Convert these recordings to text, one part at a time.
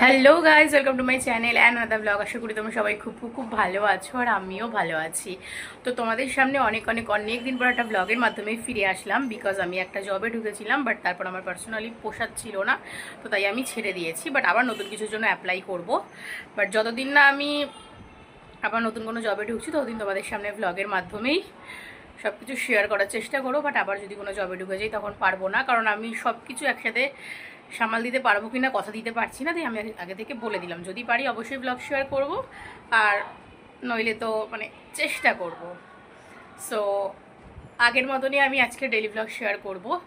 Hello guys welcome to my channel and আদা blog আশা করি তোমরা সবাই খুব খুব খুব ভালো আছো আর আমিও ভালো আছি। তো তোমাদের সামনে অনেক অনেক অনেক দিন পর একটা ব্লগের মাধ্যমে ফিরে আসলাম বিকজ আমি একটা জবে ঢুকেছিলাম বাট তারপর আমার পার্সোনালি পোষাচ্ছিল না, তো তাই আমি ছেড়ে দিয়েছি বাট আবার নতুন কিছুর জন্য অ্যাপ্লাই করব। বাট যতদিন না আমি আবার নতুন কোনো জবে ঢুকছি, ততদিন তোমাদের সামনে ব্লগের মাধ্যমেই সব কিছু শেয়ার করার চেষ্টা করো বাট আবার যদি কোনো জবে ঢুকে যাই তখন পারব না, কারণ আমি সব কিছু একসাথে সামাল দিতে পারব কি না কথা দিতে পারছি না, তাই আমি আগে- থেকে বলে দিলাম। যদি পারি অবশ্যই ব্লগ শেয়ার করব, আর নইলে তো মানে চেষ্টা করব। সো আগের মতনই আমি আজকে ডেলি ব্লগ শেয়ার করব।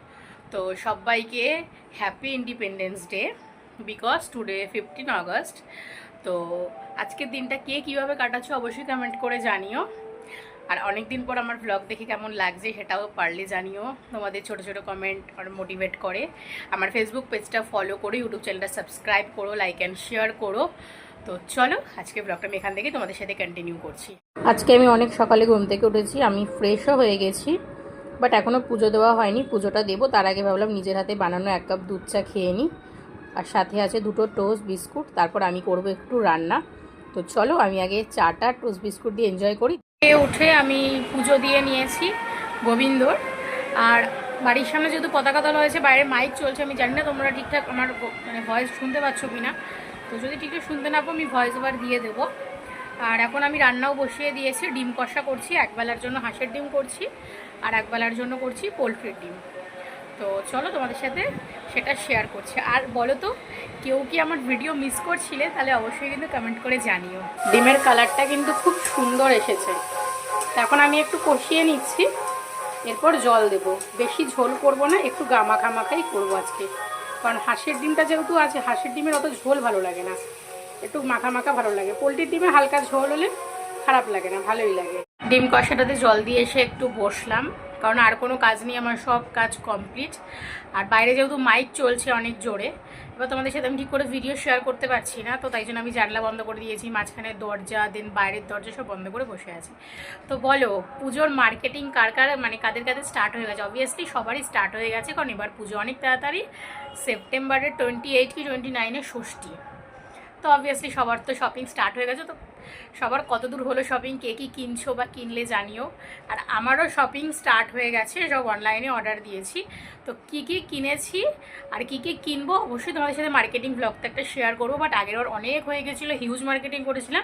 তো সবাইকে happy independence day because today fifteen August তো আজকের দিনটা কে কীভাবে কাটাচ্ছ অবশ্যই কমেন্ট করে জানিও। আর অনেক দিন পর আমার ব্লগ দেখে কেমন লাগছে সেটাও পারলে জানিও। তোমাদের ছোট ছোট কমেন্ট আর মোটিভেট করে। আমার ফেসবুক পেজটা ফলো করো ইউটিউব চ্যানেলটা সাবস্ক্রাইব করো লাইক অ্যান্ড শেয়ার করো। তো চলো আজকে ব্লগটা আমি এখান থেকে তোমাদের সাথে কন্টিনিউ করছি। আজকে আমি অনেক সকালে ঘুম থেকে উঠেছি, আমি ফ্রেশও হয়ে গেছি বাট এখনও পুজো দেওয়া হয়নি, পুজোটা দেবো। তার আগে ভাবলাম নিজের হাতে বানানো এক কাপ দুধ চা খেয়ে নিই আর সাথে আছে দুটো টোস্ট বিস্কুট তারপর আমি করব একটু রান্না। তো চলো, আমি আগে চাটা টোস্ট বিস্কুট দিয়ে এনজয় করি। উঠে আমি পুজো দিয়ে নিয়েছি গোবিন্দর। আর বাড়ির সামনে যেহেতু পতাকা তোলা হয়েছে, বাইরে মাইক চলছে, আমি জানি না তোমরা ঠিকঠাক আমার মানে ভয়েস শুনতে পাচ্ছ কি না তো যদি ঠিকঠাক শুনতে না পাও, আমি ভয়েস ওভার দিয়ে দেবো। আর এখন আমি রান্নাও বসিয়ে দিয়েছি, ডিম কষা করছি, একবেলার জন্য হাঁসের ডিম করছি, আর একবেলার জন্য করছি পোলট্রির ডিম। তো চলো তোমাদের সাথে সেটা শেয়ার করছি। আর বলো তো, কেউ কি আমার ভিডিও মিস করছিলে? তাহলে অবশ্যই কিন্তু কমেন্ট করে জানিও। ডিমের কালারটা কিন্তু খুব সুন্দর এসেছে। এখন আমি একটু কষিয়ে নিচ্ছি। এরপর জল দেব। বেশি ঝোল করব না, একটু গামাখা মাখাই করব আজকে। কারণ হাঁসের ডিমটা যেহেতু আছে, হাঁসের ডিমের অত ঝোল ভালো লাগে না। একটু মাখা মাখা ভালো লাগে। পোলট্রির ডিমে হালকা ঝোল হলে খারাপ লাগে না, ভালোই লাগে। ডিম কষাটাতে জল দিয়ে এসে একটু বসলাম। কারণ আর কোনো কাজ নেই, আমার সব কাজ কমপ্লিট আর বাইরে যেহেতু মাইক চলছে অনেক জোরে, এবার তোমাদের সাথে আমি ঠিক করে ভিডিও শেয়ার করতে পারছি না, তো তাই জন্য আমি জানলা বন্ধ করে দিয়েছি, মাঝখানে দরজা দেন বাইরের দরজা সব বন্ধ করে বসে আছি। তো বলো, পুজোর মার্কেটিং কার কার মানে কাদের কাদের স্টার্ট হয়ে গেছে? অবভিয়াসলি সবারই স্টার্ট হয়ে গেছে, কারণ এবার পুজো অনেক তাড়াতাড়ি। সেপ্টেম্বরের টোয়েন্টি এইট কি টোয়েন্টি নাইনে ষষ্ঠী। তো অবভিয়াসলি সবার তো শপিং স্টার্ট হয়ে গেছে, তো সবার কত দূর হলো শপিং কে কী কিনছো বা কিনলে জানিও। আর আমারও শপিং স্টার্ট হয়ে গেছে, সব অনলাইনে অর্ডার দিয়েছি। তো কি কি কিনেছি আর কি কি কিনবো, অবশ্যই তোমাদের সাথে মার্কেটিং ব্লগটা একটা শেয়ার করব বাট আগের বার অনেক হয়ে গেছিল হিউজ মার্কেটিং করেছিলাম।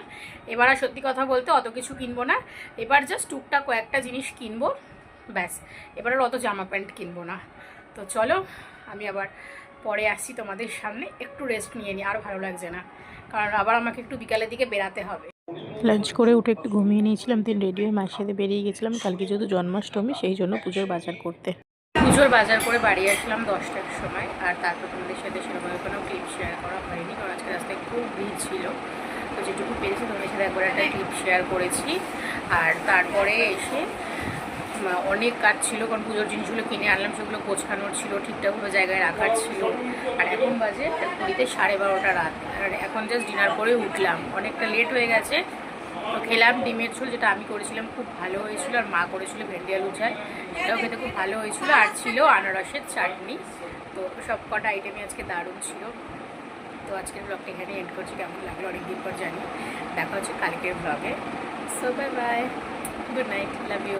এবার আর সত্যি কথা বলতে অত কিছু কিনবো না। এবার জাস্ট টুকটাক কয়েকটা জিনিস কিনবো, ব্যাস। এবার আর অত জামা প্যান্ট কিনবো না। তো চলো, আমি আবার পরে আসছি তোমাদের সামনে একটু রেস্ট নিয়ে নিই আর ভালো লাগছে না। কারণ আবার আমাকে একটু বিকালের দিকে বেরাতে হবে। লাঞ্চ করে উঠে একটু ঘুমিয়ে নিয়েছিলাম তিন রেডি হয়ে মায়ের সাথে বেরিয়ে গেছিলাম। কালকে যেহেতু জন্মাষ্টমী সেই জন্য পুজোর বাজার করতে। পুজোর বাজার করে বাড়ি আসলাম দশটার সময় আর তারপর তোমাদের সাথে সেরকম কোনো ক্লিপ শেয়ার করা হয়নি কারণ আজকে রাস্তায় খুব ভিড় ছিল। তো যেটুকু পেরেছি তোমাদের সাথে একবার একটা ক্লিপ শেয়ার করেছি। আর তারপরে এসে অনেক কাজ ছিল, কারণ পুজোর জিনিসগুলো কিনে আনলাম, সেগুলো গোছানোর ছিল ঠিকঠাকভাবে জায়গায় রাখার ছিল। আর এখন বাজে পুরীতে সাড়ে বারোটা রাত। আর এখন জাস্ট ডিনার করে উঠলাম। অনেকটা লেট হয়ে গেছে। তো খেলাম ডিমের ঝোল, যেটা আমি করেছিলাম, খুব ভালো হয়েছিল। আর মা করেছিল ভেন্ডি আলু চায় সেটাও খেতে খুব ভালো হয়েছিল। আর ছিল আনারসের চাটনি। তো সব কটা আইটেমই আজকে দারুণ ছিল। তো আজকের ব্লগটা এখানে এন্ড করছি। কেমন লাগল অনেকদিন পর জানি। দেখা হচ্ছে কালকের ব্লগে so bye bye good night love you